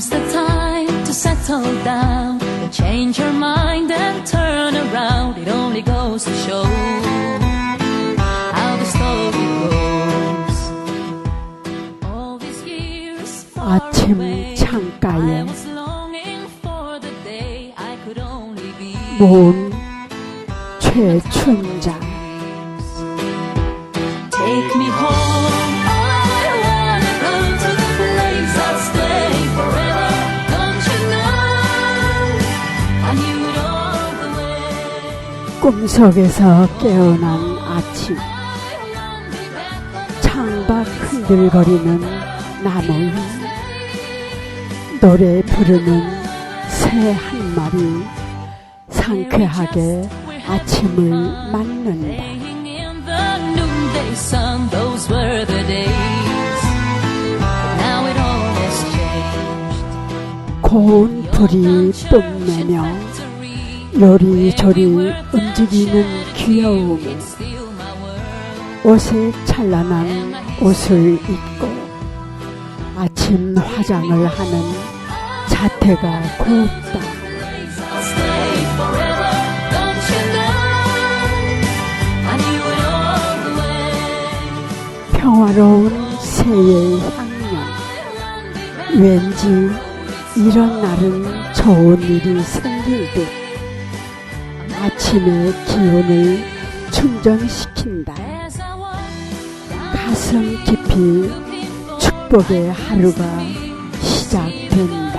comes the time to settle down and change your mind and turn around. It only goes to show how the story goes. All these years far 아침 away, I 창가에 was longing for the day I could only be. 모은 최춘자 Take me 꿈속에서 깨어난 아침 창밖 흔들거리는 나무 위 노래 부르는 새 한 마리 상쾌하게 아침을 맞는다. 고운 불이 read 요리조리 움직이는 world. 옷에 찬란한 옷을 입고 아침 화장을 하는 자태가 곱다. 평화로운 새의 향연. 왠지 이런 날은 좋은 일이 생길 듯 아침의 기운을 충전시킨다. 가슴 깊이 축복의 하루가 시작된다.